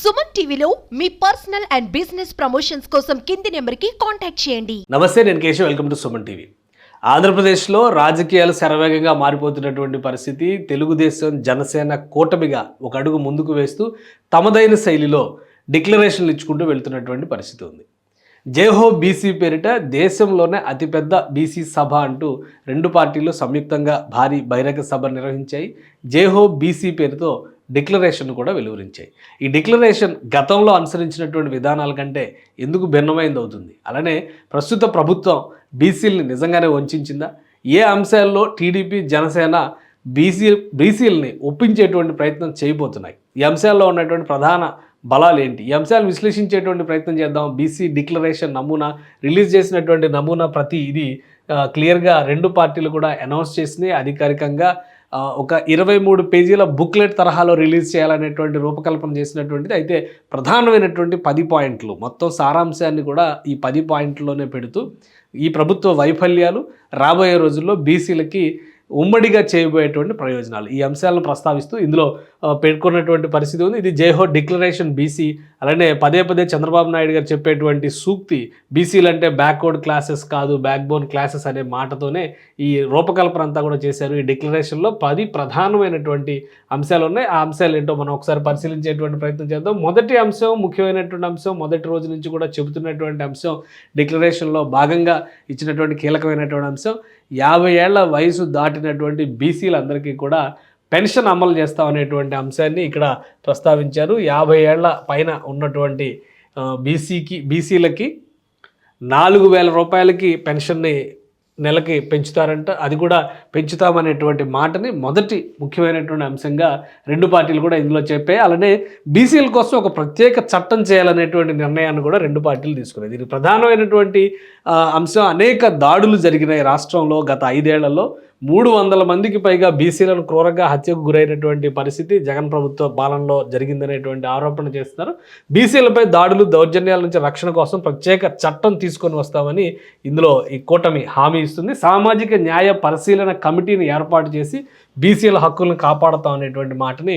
సుమన్ టీవీలో మీ personal and business promotions కోసం కింది నెంబర్కి కాంటాక్ట్ చేయండి. నమస్తే నేను Keshav. Welcome to Suman TV. ఆంధ్రప్రదేశ్లో రాజకీయాలు శరవేగంగా మారిపోతున్నటువంటి పరిస్థితి తెలుగుదేశం జనసేన కూటమిగా ఒక అడుగు ముందుకు వేస్తూ తమదైన శైలిలో డిక్లరేషన్లు ఇచ్చుకుంటూ వెళ్తున్నటువంటి పరిస్థితి ఉంది. జేహో బీసీ పేరిట దేశంలోనే అతిపెద్ద బీసీ సభ అంటూ రెండు పార్టీలు సంయుక్తంగా భారీ బహిరంగ సభ నిర్వహించాయి. జేహో బీసీ పేరుతో డిక్లరేషన్ కూడా వెలువరించాయి. ఈ డిక్లరేషన్ గతంలో అనుసరించినటువంటి విధానాల కంటే ఎందుకు భిన్నమైంది అవుతుంది అలానే ప్రస్తుత ప్రభుత్వం బీసీలని నిజంగానే వంచిందా ఏ అంశాల్లో టీడీపీ జనసేన బీసీ బీసీలని ఒప్పించేటువంటి ప్రయత్నం చేయబోతున్నాయి? ఈ అంశాల్లో ఉన్నటువంటి ప్రధాన బలాలు ఏంటి? ఈ అంశాలు విశ్లేషించేటువంటి ప్రయత్నం చేద్దాం. బీసీ డిక్లరేషన్ నమూనా రిలీజ్ చేసినటువంటి నమూనా ప్రతి ఇది క్లియర్గా రెండు పార్టీలు కూడా అనౌన్స్ చేసినాయి. అధికారికంగా ఒక ఇరవై మూడు పేజీల బుక్లెట్ తరహాలో రిలీజ్ చేయాలనేటువంటి రూపకల్పన చేసినటువంటిది అయితే ప్రధానమైనటువంటి పది పాయింట్లు. మొత్తం సారాంశాన్ని కూడా ఈ పది పాయింట్లోనే పెడుతూ ఈ ప్రభుత్వ వైఫల్యాలు రాబోయే రోజుల్లో బీసీలకి ఉమ్మడిగా చేయబోయేటువంటి ప్రయోజనాలు. ఈ అంశాలను ప్రస్తావిస్తూ ఇందులో పేర్కొన్నటువంటి పరిస్థితి ఉంది. ఇది జైహో డిక్లరేషన్ బీసీ అలానే పదే పదే చంద్రబాబు నాయుడు గారు చెప్పేటువంటి సూక్తి బీసీలు అంటే బ్యాక్వర్డ్ క్లాసెస్ కాదు బ్యాక్ బోన్ క్లాసెస్ అనే మాటతోనే ఈ రూపకల్పన అంతా కూడా చేశారు. ఈ డిక్లరేషన్లో పది ప్రధానమైనటువంటి అంశాలు ఉన్నాయి. ఆ అంశాలు ఏంటో మనం ఒకసారి పరిశీలించేటువంటి ప్రయత్నం చేద్దాం. మొదటి అంశం ముఖ్యమైనటువంటి అంశం మొదటి రోజు నుంచి కూడా చెబుతున్నటువంటి అంశం డిక్లరేషన్లో భాగంగా ఇచ్చినటువంటి కీలకమైనటువంటి అంశం యాభై ఏళ్ళ వయసు దాటి దాటినటువంటి బీసీలందరికీ కూడా పెన్షన్ అమలు చేస్తాం అనేటువంటి అంశాన్ని ఇక్కడ ప్రస్తావించారు. యాభై ఏళ్ళ పైన ఉన్నటువంటి బీసీకి బీసీలకి నాలుగు వేల రూపాయలకి పెన్షన్ని నెలకి పెంచుతారంట. అది కూడా పెంచుతామనేటువంటి మాటని మొదటి ముఖ్యమైనటువంటి అంశంగా రెండు పార్టీలు కూడా ఇందులో చెప్పాయి. అలానే బీసీల కోసం ఒక ప్రత్యేక చట్టం చేయాలనేటువంటి నిర్ణయాన్ని కూడా రెండు పార్టీలు తీసుకున్నాయి. దీనికి ప్రధానమైనటువంటి అంశం అనేక దాడులు జరిగినాయి రాష్ట్రంలో గత ఐదేళ్ళలో. మూడు వందల మందికి పైగా బీసీలను క్రూరంగా హత్యకు గురైనటువంటి పరిస్థితి జగన్ ప్రభుత్వ పాలనలో జరిగిందనేటువంటి ఆరోపణ చేస్తున్నారు. బీసీలపై దాడులు దౌర్జన్యాల నుంచి రక్షణ కోసం ప్రత్యేక చట్టం తీసుకొని వస్తామని ఇందులో ఈ కూటమి హామీ ఇస్తుంది. సామాజిక న్యాయ పరిశీలన కమిటీని ఏర్పాటు చేసి బీసీల హక్కులను కాపాడుతాం అనేటువంటి మాటని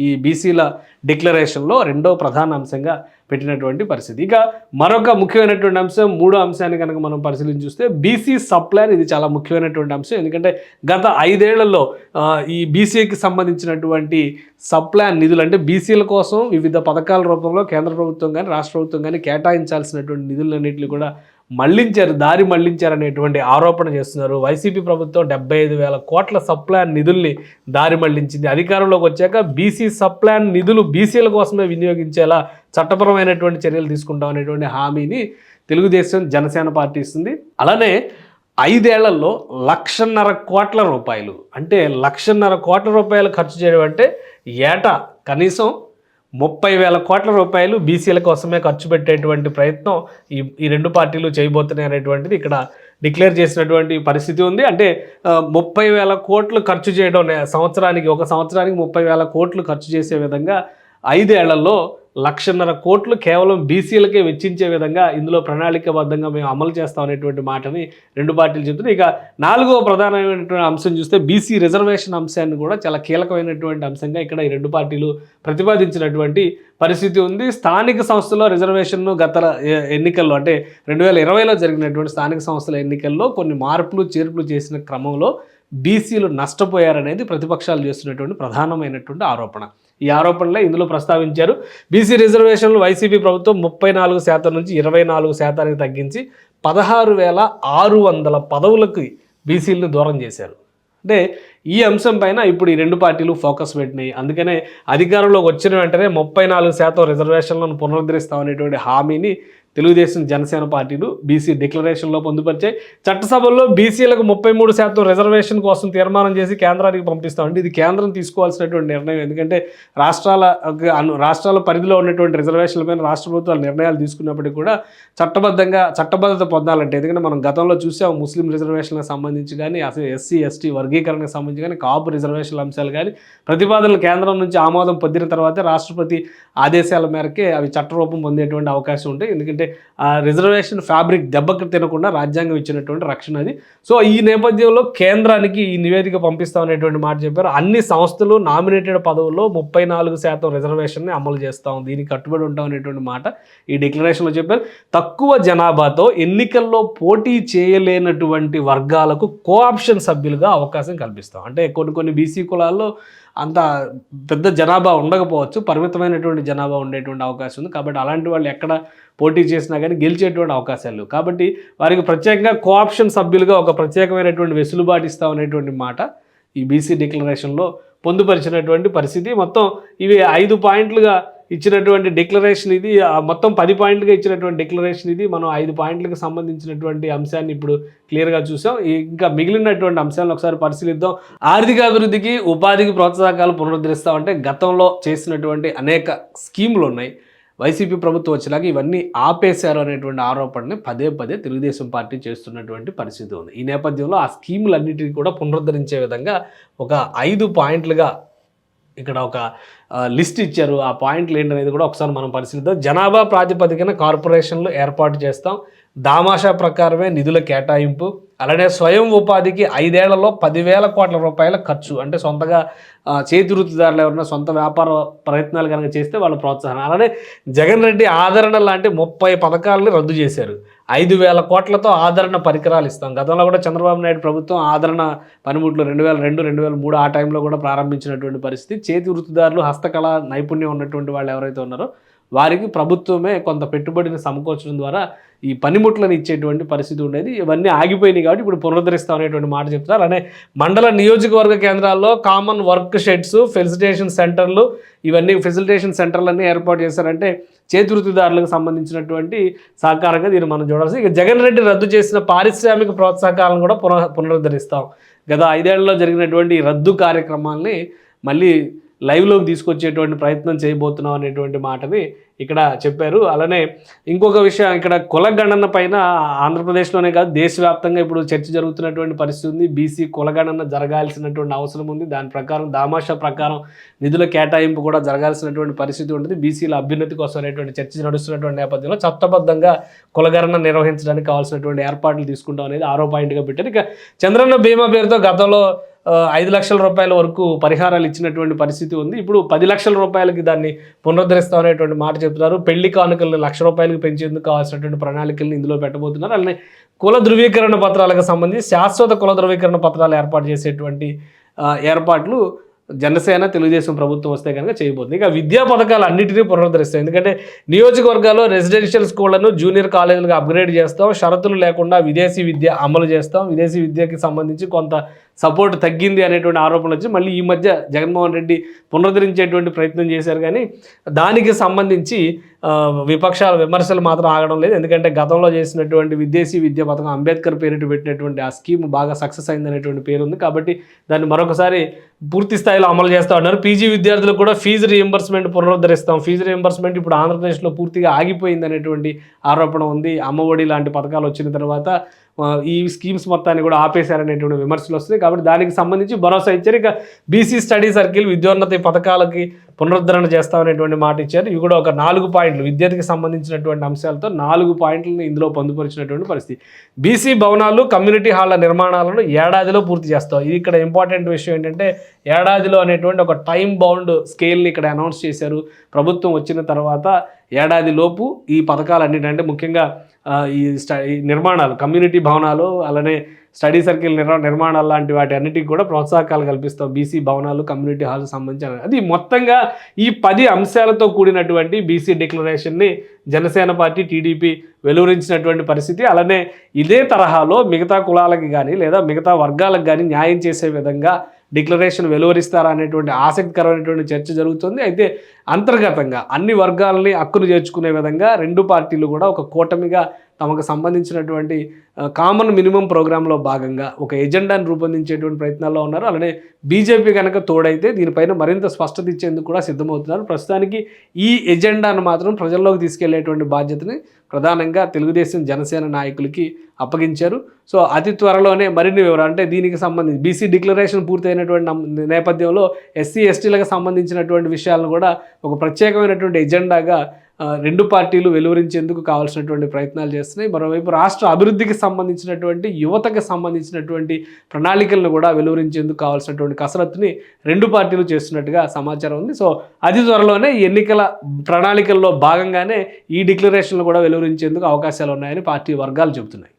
ఈ బీసీల డిక్లరేషన్లో రెండో ప్రధాన అంశంగా పెట్టినటువంటి పరిస్థితి. ఇక మరొక ముఖ్యమైనటువంటి అంశం మూడో అంశాన్ని కనుక మనం పరిశీలించి చూస్తే బీసీ సప్లైన్ ఇది చాలా ముఖ్యమైనటువంటి అంశం. ఎందుకంటే గత ఐదేళ్ళలో ఈ బీసీకి సంబంధించినటువంటి సప్లాన్ నిధులు అంటే బీసీల కోసం వివిధ పథకాల రూపంలో కేంద్ర ప్రభుత్వం కానీ రాష్ట్ర ప్రభుత్వం కానీ కేటాయించాల్సినటువంటి నిధులన్నింటినీ కూడా మళ్ళించారు దారి మళ్ళించారు అనేటువంటి ఆరోపణ చేస్తున్నారు. వైసీపీ ప్రభుత్వం డెబ్బై ఐదు వేల కోట్ల సప్లాన్ నిధుల్ని దారి మళ్ళించింది. అధికారంలోకి వచ్చాక బీసీ సప్లాన్ నిధులు బీసీల కోసమే వినియోగించేలా చట్టపరమైనటువంటి చర్యలు తీసుకుంటాం అనేటువంటి హామీని తెలుగుదేశం జనసేన పార్టీ ఇస్తుంది. అలానే ఐదేళ్ళలో లక్షన్నర కోట్ల రూపాయలు అంటే లక్షన్నర కోట్ల రూపాయలు ఖర్చు చేయడం అంటే ఏటా? కనీసం ముప్పై వేల కోట్ల రూపాయలు బీసీల కోసమే ఖర్చు పెట్టేటువంటి ప్రయత్నం ఈ ఈ రెండు పార్టీలు చేయబోతున్నాయి అనేటువంటిది ఇక్కడ డిక్లేర్ చేసినటువంటి పరిస్థితి ఉంది. అంటే ముప్పై వేల కోట్లు ఖర్చు చేయడం సంవత్సరానికి ఒక సంవత్సరానికి ముప్పై వేల కోట్లు ఖర్చు చేసే విధంగా ఐదేళ్ళలో లక్షన్నర కోట్లు కేవలం బీసీలకే వెచ్చించే విధంగా ఇందులో ప్రణాళికబద్ధంగా మేము అమలు చేస్తాం అనేటువంటి మాటని రెండు పార్టీలు చెప్తున్నాయి ఇక నాలుగో ప్రధానమైనటువంటి అంశం చూస్తే బీసీ రిజర్వేషన్ అంశాన్ని కూడా చాలా కీలకమైనటువంటి అంశంగా ఇక్కడ ఈ రెండు పార్టీలు ప్రతిపాదించినటువంటి పరిస్థితి ఉంది. స్థానిక సంస్థలో రిజర్వేషన్ను గత ఎన్నికల్లో అంటే రెండు వేల ఇరవైలో జరిగినటువంటి స్థానిక సంస్థల ఎన్నికల్లో కొన్ని మార్పులు చేర్పులు చేసిన క్రమంలో బీసీలు నష్టపోయారనేది ప్రతిపక్షాలు చేస్తున్నటువంటి ప్రధానమైనటువంటి ఆరోపణ. ఈ ఆరోపణలే ఇందులో ప్రస్తావించారు. బీసీ రిజర్వేషన్లు వైసీపీ ప్రభుత్వం ముప్పై నాలుగు శాతం నుంచి ఇరవై నాలుగు శాతానికి తగ్గించి పదహారు వేల ఆరు వందల పదవులకు బీసీలను దూరం చేశారు. అంటే ఈ అంశం పైన ఇప్పుడు ఈ రెండు పార్టీలు ఫోకస్ పెట్టినాయి. అందుకనే అధికారంలోకి వచ్చిన వెంటనే ముప్పై నాలుగు శాతం రిజర్వేషన్లను పునరుద్ధరిస్తామనేటువంటి హామీని తెలుగుదేశం జనసేన పార్టీలు బీసీ డిక్లరేషన్లో పొందుపరిచాయి. చట్టసభల్లో బీసీలకు ముప్పై మూడు శాతం రిజర్వేషన్ కోసం తీర్మానం చేసి కేంద్రానికి పంపిస్తామండి. ఇది కేంద్రం తీసుకోవాల్సినటువంటి నిర్ణయం. ఎందుకంటే రాష్ట్రాల రాష్ట్రాల పరిధిలో ఉన్నటువంటి రిజర్వేషన్లపైన రాష్ట్ర ప్రభుత్వాలు నిర్ణయాలు తీసుకున్నప్పటికీ కూడా చట్టబద్ధంగా చట్టబద్ధత పొందాలంటే ఎందుకంటే మనం గతంలో చూసాం ముస్లిం రిజర్వేషన్లకు సంబంధించి కానీ అసలు ఎస్సీ ఎస్టీ వర్గీకరణకు సంబంధించి కానీ కాపు రిజర్వేషన్ల అంశాలు కానీ ప్రతిపాదనలు కేంద్రం నుంచి ఆమోదం పొందిన తర్వాతే రాష్ట్రపతి ఆదేశాల మేరకే అవి చట్టరూపం పొందేటువంటి అవకాశం ఉంటాయి. ఎందుకంటే అంటే ఆ రిజర్వేషన్ ఫ్యాబ్రిక్ దెబ్బకు తినకుండా రాజ్యాంగం ఇచ్చినటువంటి రక్షణ అది. సో ఈ నేపథ్యంలో కేంద్రానికి ఈ నివేదిక పంపిస్తాం అనేటువంటి మాట చెప్పారు. అన్ని సంస్థలు నామినేటెడ్ పదవుల్లో ముప్పై నాలుగు శాతం రిజర్వేషన్ని అమలు చేస్తాం దీనికి కట్టుబడి ఉంటాం అనేటువంటి మాట ఈ డిక్లరేషన్లో చెప్పారు. తక్కువ జనాభాతో ఎన్నికల్లో పోటీ చేయలేనటువంటి వర్గాలకు కోఆప్షన్ సభ్యులుగా అవకాశం కల్పిస్తాం. అంటే కొన్ని కొన్ని బీసీ కులాల్లో అంత పెద్ద జనాభా ఉండకపోవచ్చు పరిమితమైనటువంటి జనాభా ఉండేటువంటి అవకాశం ఉంది. కాబట్టి అలాంటి వాళ్ళు ఎక్కడ పోటీ చేసినా కానీ గెలిచేటువంటి అవకాశాలు కాబట్టి వారికి ప్రత్యేకంగా కోఆప్షన్ సభ్యులుగా ఒక ప్రత్యేకమైనటువంటి వెసులుబాటు ఇస్తాం అనేటువంటి మాట ఈ బీసీ డిక్లరేషన్లో పొందుపరిచినటువంటి పరిస్థితి. మొత్తం ఇవి ఐదు పాయింట్లుగా ఇచ్చినటువంటి డిక్లరేషన్ ఇది ఆ మొత్తం పది పాయింట్లుగా ఇచ్చినటువంటి డిక్లరేషన్ ఇది. మనం ఐదు పాయింట్లకు సంబంధించినటువంటి అంశాన్ని ఇప్పుడు క్లియర్గా చూసాం. ఇంకా మిగిలినటువంటి అంశాలను ఒకసారి పరిశీలిద్దాం. ఆర్థిక అభివృద్ధికి ఉపాధికి ప్రోత్సాహకాలు పునరుద్ధరిస్తామంటే గతంలో చేసినటువంటి అనేక స్కీములు ఉన్నాయి. వైసీపీ ప్రభుత్వం వచ్చేలాగా ఇవన్నీ ఆపేశారు అనేటువంటి ఆరోపణని పదే పదే తెలుగుదేశం పార్టీ చేస్తున్నటువంటి పరిస్థితి ఉంది. ఈ నేపథ్యంలో ఆ స్కీములన్నిటికీ కూడా పునరుద్ధరించే విధంగా ఒక ఐదు పాయింట్లుగా ఇక్కడ ఒక లిస్ట్ ఇచ్చారు. ఆ పాయింట్లు ఏంటనేది కూడా ఒకసారి మనం పరిశీలిద్దాం. జనాభా ప్రాతిపదికన కార్పొరేషన్లు ఏర్పాటు చేస్తాం. దామాషా ప్రకారమే నిధుల కేటాయింపు. అలానే స్వయం ఉపాధికి ఐదేళ్ళలో పదివేల కోట్ల రూపాయల ఖర్చు. అంటే సొంతగా చేతి వృత్తిదారులు ఎవరైనా సొంత వ్యాపార ప్రయత్నాలు కనుక చేస్తే వాళ్ళ ప్రోత్సాహం. అలానే జగన్ రెడ్డి ఆదరణ లాంటి ముప్పై పథకాలను రద్దు చేశారు. ఐదు వేల కోట్లతో ఆదరణ పరికరాలు ఇస్తాం. గతంలో కూడా చంద్రబాబు నాయుడు ప్రభుత్వం ఆదరణ పనిముట్లు రెండు వేల రెండు రెండు వేల మూడు ఆ టైంలో కూడా ప్రారంభించినటువంటి పరిస్థితి. చేతి వృత్తిదారులు హస్తకళ నైపుణ్యం ఉన్నటువంటి వాళ్ళు ఎవరైతే ఉన్నారో వారికి ప్రభుత్వమే కొంత పెట్టుబడిని సమకూర్చడం ద్వారా ఈ పనిముట్లను ఇచ్చేటువంటి పరిస్థితి ఉండేది. ఇవన్నీ ఆగిపోయినాయి కాబట్టి ఇప్పుడు పునరుద్ధరిస్తాం అనేటువంటి మాట చెప్తారు అలానే మండల నియోజకవర్గ కేంద్రాల్లో కామన్ వర్క్ షెడ్స్ ఫెసిలిటేషన్ సెంటర్లు ఇవన్నీ ఫెసిలిటేషన్ సెంటర్లన్నీ ఏర్పాటు చేశారంటే చేతివృత్తిదారులకు సంబంధించినటువంటి సహకారంగా దీన్ని మనం చూడాల్సి ఇక జగన్ రెడ్డి రద్దు చేసిన పారిశ్రామిక ప్రోత్సాహకాలను కూడా పునః పునరుద్ధరిస్తాం. గత ఐదేళ్ళలో జరిగినటువంటి రద్దు కార్యక్రమాల్ని మళ్ళీ లైవ్లోకి తీసుకొచ్చేటువంటి ప్రయత్నం చేయబోతున్నాం అనేటువంటి మాటని ఇక్కడ చెప్పారు. అలానే ఇంకొక విషయం ఇక్కడ కులగణన పైన ఆంధ్రప్రదేశ్లోనే కాదు దేశవ్యాప్తంగా ఇప్పుడు చర్చ జరుగుతున్నటువంటి పరిస్థితి ఉంది. బీసీ కులగణన జరగాల్సినటువంటి అవసరం ఉంది. దాని ప్రకారం దామాషా ప్రకారం నిధుల కేటాయింపు కూడా జరగాల్సినటువంటి పరిస్థితి ఉంటుంది. బీసీల అభ్యున్నతి కోసం అనేటువంటి చర్చ నడుస్తున్నటువంటి నేపథ్యంలో చట్టబద్ధంగా కులగణన నిర్వహించడానికి కావాల్సినటువంటి ఏర్పాట్లు తీసుకుంటాం అనేది ఆరో పాయింట్గా పెట్టారు. ఇక చంద్రన్న బీమా పేరుతో గతంలో ఐదు లక్షల రూపాయల వరకు పరిహారాలు ఇచ్చినటువంటి పరిస్థితి ఉంది. ఇప్పుడు పది లక్షల రూపాయలకి దాన్ని పునరుద్ధరిస్తాం అనేటువంటి మాట చెప్తున్నారు. పెళ్ళి కానుకలను లక్ష రూపాయలకు పెంచేందుకు కావాల్సినటువంటి ప్రణాళికలను ఇందులో పెట్టబోతున్నారు. అలానే కుల ధృవీకరణ పత్రాలకు సంబంధించి శాశ్వత కుల ధృవీకరణ పత్రాలు ఏర్పాటు చేసేటువంటి ఏర్పాట్లు జనసేన తెలుగుదేశం ప్రభుత్వం వస్తే కనుక చేయబోతుంది. ఇక విద్యా పథకాలు అన్నింటినీ పునరుద్ధరిస్తాయి. ఎందుకంటే నియోజకవర్గాల్లో రెసిడెన్షియల్ స్కూళ్ళను జూనియర్ కాలేజీలుగా అప్గ్రేడ్ చేస్తాం. షరతులు లేకుండా విదేశీ విద్య అమలు చేస్తాం. విదేశీ విద్యకి సంబంధించి కొంత సపోర్ట్ తగ్గింది అనేటువంటి ఆరోపణలు వచ్చి మళ్ళీ ఈ మధ్య జగన్మోహన్ రెడ్డి పునరుద్ధరించేటువంటి ప్రయత్నం చేశారు కానీ దానికి సంబంధించి విపక్షాల విమర్శలు మాత్రం ఆగడం లేదు. ఎందుకంటే గతంలో చేసినటువంటి విదేశీ విద్య పథకం అంబేద్కర్ పేరిట పెట్టినటువంటి ఆ స్కీమ్ బాగా సక్సెస్ అయింది అనేటువంటి పేరు ఉంది. కాబట్టి దాన్ని మరొకసారి పూర్తి స్థాయిలో అమలు చేస్తూ ఉన్నారు. పీజీ విద్యార్థులకు కూడా ఫీజు రీఎంబర్స్మెంట్ పునరుద్ధరిస్తాం. ఫీజు రీఎంబర్స్మెంట్ ఇప్పుడు ఆంధ్రప్రదేశ్లో పూర్తిగా ఆగిపోయింది అనేటువంటి ఆరోపణ ఉంది. అమ్మఒడి లాంటి పథకాలు వచ్చిన తర్వాత ఈ స్కీమ్స్ మొత్తాన్ని కూడా ఆపేశారనేటువంటి విమర్శలు వస్తున్నాయి. కాబట్టి దానికి సంబంధించి భరోసా ఇచ్చారు. ఇక బీసీ స్టడీ సర్కిల్ విద్యోన్నతి పథకాలకి పునరుద్ధరణ చేస్తామనేటువంటి మాట ఇచ్చారు. ఇవి కూడా ఒక నాలుగు పాయింట్లు. విద్యార్థికి సంబంధించినటువంటి అంశాలతో నాలుగు పాయింట్లను ఇందులో పొందుపరిచినటువంటి పరిస్థితి. బీసీ భవనాలు కమ్యూనిటీ హాళ్ళ నిర్మాణాలను ఏడాదిలో పూర్తి చేస్తాం ఇది ఇక్కడ ఇంపార్టెంట్ విషయం ఏంటంటే ఏడాదిలో అనేటువంటి ఒక టైం బౌండ్ స్కేల్ని ఇక్కడ అనౌన్స్ చేశారు. ప్రభుత్వం వచ్చిన తర్వాత ఏడాదిలోపు ఈ పథకాలన్నిటి అంటే ముఖ్యంగా ఈ స్ట ఈ నిర్మాణాలు కమ్యూనిటీ భవనాలు అలానే స్టడీ సర్కిల్ నిర్మ నిర్మాణాలు లాంటి వాటి అన్నిటికీ కూడా ప్రోత్సాహకాలు కల్పిస్తాం. బీసీ భవనాలు కమ్యూనిటీ హాల్కి సంబంధించిన అది మొత్తంగా ఈ పది అంశాలతో కూడినటువంటి బీసీ డిక్లరేషన్ని జనసేన పార్టీ టీడీపీ వెలువరించినటువంటి పరిస్థితి. అలానే ఇదే తరహాలో మిగతా కులాలకి కానీ లేదా మిగతా వర్గాలకు కానీ న్యాయం చేసే విధంగా డిక్లరేషన్ వెలువరిస్తారా అనేటువంటి ఆసక్తికరమైనటువంటి చర్చ జరుగుతుంది. అయితే అంతర్గతంగా అన్ని వర్గాలని హక్కును చేర్చుకునే విధంగా రెండు పార్టీలు కూడా ఒక కూటమిగా తమకు సంబంధించినటువంటి కామన్ మినిమం ప్రోగ్రాంలో భాగంగా ఒక ఎజెండాను రూపొందించేటువంటి ప్రయత్నాల్లో ఉన్నారు. అలానే బీజేపీ కనుక తోడైతే దీనిపైన మరింత స్పష్టత ఇచ్చేందుకు కూడా సిద్ధమవుతున్నారు. ప్రస్తుతానికి ఈ ఎజెండాను మాత్రం ప్రజల్లోకి తీసుకెళ్ళేటువంటి బాధ్యతని ప్రధానంగా తెలుగుదేశం జనసేన నాయకులకి అప్పగించారు. సో అతి త్వరలోనే మరిన్ని వివరాలు అంటే దీనికి సంబంధించి బీసీ డిక్లరేషన్ పూర్తయినటువంటి నేపథ్యంలో ఎస్సీ ఎస్టీలకు సంబంధించినటువంటి విషయాలను కూడా ఒక ప్రత్యేకమైనటువంటి ఎజెండాగా రెండు పార్టీలు వెలువరించేందుకు కావాల్సినటువంటి ప్రయత్నాలు చేస్తున్నాయి. మరోవైపు రాష్ట్ర అభివృద్ధికి సంబంధించినటువంటి యువతకి సంబంధించినటువంటి ప్రణాళికలను కూడా వెలువరించేందుకు కావాల్సినటువంటి కసరత్తుని రెండు పార్టీలు చేస్తున్నట్టుగా సమాచారం ఉంది. సో అతి త్వరలోనే ఎన్నికల ప్రణాళికల్లో భాగంగానే ఈ డిక్లరేషన్లు కూడా వెలువరించేందుకు అవకాశాలు ఉన్నాయని పార్టీ వర్గాలు చెబుతున్నాయి.